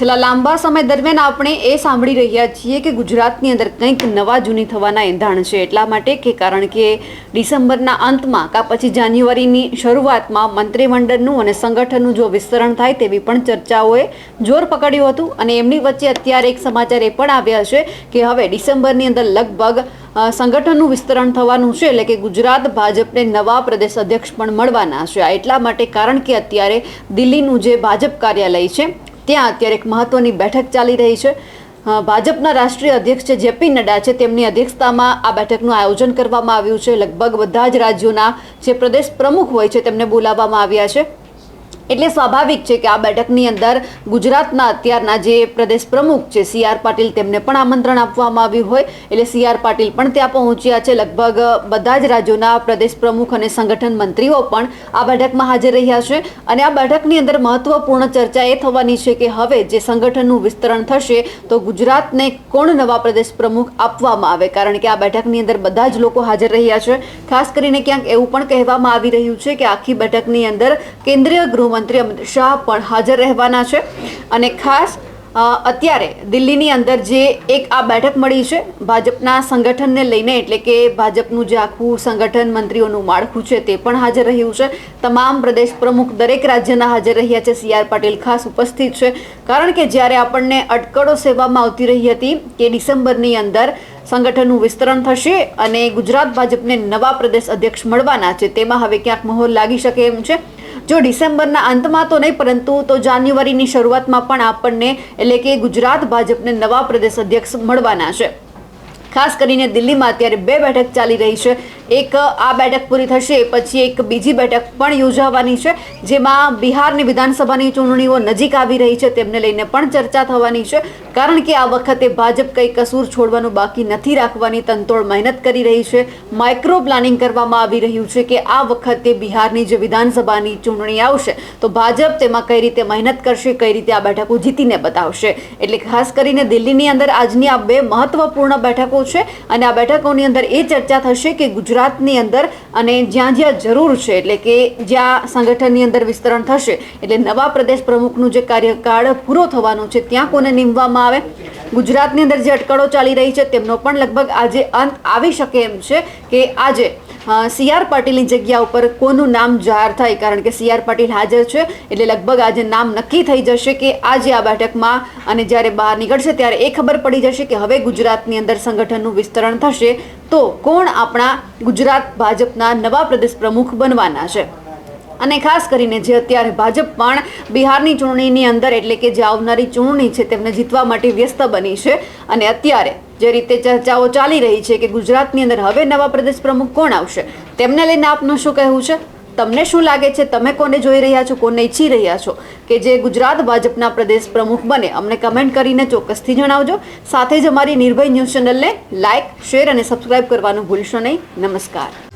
છેલ્લા લાંબા સમય દરમિયાન આપણે એ સાંભળી રહ્યા છીએ કે ગુજરાતની અંદર કંઈક નવા જૂની થવાના એંધાણ છે. એટલા માટે કે કારણ કે ડિસેમ્બરના અંતમાં કા પછી જાન્યુઆરીની શરૂઆતમાં મંત્રીમંડળનું અને સંગઠનનું જો વિસ્તરણ થાય તેવી પણ ચર્ચાઓએ જોર પકડ્યું હતું અને એમની વચ્ચે અત્યારે એક સમાચાર એ પણ આવ્યા છે કે હવે ડિસેમ્બરની અંદર લગભગ સંગઠનનું વિસ્તરણ થવાનું છે એટલે કે ગુજરાત ભાજપને નવા પ્રદેશ અધ્યક્ષ પણ મળવાના છે. આ એટલા માટે કારણ કે અત્યારે દિલ્હીનું જે ભાજપ કાર્યાલય છે ત્યાં અત્યારે એક મહત્વની બેઠક ચાલી રહી છે. ભાજપના રાષ્ટ્રીય અધ્યક્ષ છે જેપી નડ્ડા છે, તેમની અધ્યક્ષતામાં આ બેઠકનું આયોજન કરવામાં આવ્યું છે. લગભગ બધા જ રાજ્યોના જે પ્રદેશ પ્રમુખ હોય છે તેમને બોલાવવામાં આવ્યા છે. એટલે સ્વાભાવિક છે કે આ બેઠકની અંદર ગુજરાતના અત્યારના જે પ્રદેશ પ્રમુખ છે, સી આર પાટીલ, તેમને પણ આમંત્રણ આપવામાં આવ્યું હોય. એટલે સી આર પાટીલ પણ ત્યાં પહોંચ્યા છે. લગભગ બધા જ રાજ્યોના પ્રદેશ પ્રમુખ અને સંગઠન મંત્રીઓ પણ આ બેઠકમાં હાજર રહ્યા છે. અને આ બેઠકની અંદર મહત્વપૂર્ણ ચર્ચા એ થવાની છે કે હવે જે સંગઠનનું વિસ્તરણ થશે, તો ગુજરાતને કોણ નવા પ્રદેશ પ્રમુખ આપવામાં આવે? કારણ કે આ બેઠકની અંદર બધા જ લોકો હાજર રહ્યા છે. ખાસ કરીને ક્યાંક એવું પણ કહેવામાં આવી રહ્યું છે કે આખી બેઠકની અંદર કેન્દ્રીય ગૃહમંત્રી અમિત શાહ પણ હાજર રહેવાના છે. અને ખાસ અત્યારે દિલ્હીની અંદર જે એક આ બેઠક મળી છે, ભાજપના સંગઠનને લઈને, એટલે કે ભાજપનું જે આખું સંગઠન, મંત્રીઓનું માળખું છે, તે પણ હાજર રહ્યું છે. તમામ પ્રદેશ પ્રમુખ દરેક રાજ્યના હાજર રહ્યા છે. સી આર પાટીલ ખાસ ઉપસ્થિત છે. કારણ કે જ્યારે આપણને અટકળો સેવામાં આવતી રહી હતી કે ડિસેમ્બરની અંદર સંગઠનનું વિસ્તરણ થશે અને ગુજરાત ભાજપને નવા પ્રદેશ અધ્યક્ષ મળવાના છે, તેમાં હવે ક્યાંક મહોર લાગી શકે એમ છે. જો ડિસેમ્બરના અંતમાં તો નહીં, પરંતુ તો જાન્યુઆરીની શરૂઆતમાં પણ આપણને એટલે કે ગુજરાત ભાજપને નવા પ્રદેશ અધ્યક્ષ મળવાના છે. ખાસ કરીને દિલ્હીમાં અત્યારે બે બેઠક ચાલી રહી છે. એક આ બેઠક પૂરી થશે, પછી એક બીજી બેઠક પણ યોજાવાની છે, જેમાં બિહારની વિધાનસભાની ચૂંટણીઓ નજીક આવી રહી છે, તેમને લઈને પણ ચર્ચા થવાની છે, કારણ કે આ વખતે ભાજપ કંઈ કસૂર છોડવાનું બાકી નથી રાખવાની તંતોડ મહેનત કરી રહી છે. માઇક્રો પ્લાનિંગ કરવામાં આવી રહ્યું છે કે આ વખતે બિહારની જે વિધાનસભાની ચૂંટણી આવશે, તો ભાજપ તેમાં કઈ રીતે મહેનત કરશે, કઈ રીતે આ બેઠકો જીતીને બતાવશે. એટલે ખાસ કરીને દિલ્હીની અંદર આજની આ બે મહત્વપૂર્ણ બેઠકો છે, અને આ બેઠકોની અંદર એ ચર્ચા થશે કે ગુજરાતની અંદર અને જ્યાં જ્યાં જરૂર છે, એટલે કે જ્યાં સંગઠનની અંદર વિસ્તરણ થશે, એટલે નવા પ્રદેશ પ્રમુખનું જે કાર્યકાળ પૂરો થવાનો છે, ત્યાં કોને નીમવામાં આવે? ગુજરાતની અંદર જે અટકળો ચાલી રહી છે, તેમનો પણ લગભગ આજે અંત આવી શકે એમ છે કે આજે સી આર પાટીલની જગ્યા ઉપર કોનું નામ જાહેર થાય? કારણ કે સી આર પાટીલ હાજર છે, એટલે લગભગ આજે નામ નક્કી થઈ જશે કે આજે આ બેઠકમાં અને જ્યારે બહાર નીકળશે ત્યારે એ ખબર પડી જશે કે હવે ગુજરાતની અંદર સંગઠનનું વિસ્તરણ થશે. તો કોણ આપણા ગુજરાત ભાજપના નવા પ્રદેશ પ્રમુખ બનવાના છે? અને ખાસ કરીને જે અત્યારે ભાજપ પણ બિહારની ચૂંટણીની અંદર, એટલે કે જે આવનારી ચૂંટણી છે, તેમને જીતવા માટે વ્યસ્ત બની છે. અને અત્યારે જે રીતે ચર્ચાઓ ચાલી રહી છે કે ગુજરાતની અંદર હવે નવા પ્રદેશ પ્રમુખ કોણ આવશે, તેમને લઈને આપનું શું કહેવું છે? તમને શું લાગે છે? તમે કોને જોઈ રહ્યા છો? કોને ઈચ્છી રહ્યા છો કે જે ગુજરાત ભાજપના પ્રદેશ પ્રમુખ બને? અમને કમેન્ટ કરીને ચોક્કસથી જણાવજો. સાથે જ અમારી નિર્ભય ન્યૂઝ ચેનલને લાઇક શેર અને સબસ્ક્રાઇબ કરવાનું ભૂલશો નહીં. નમસ્કાર.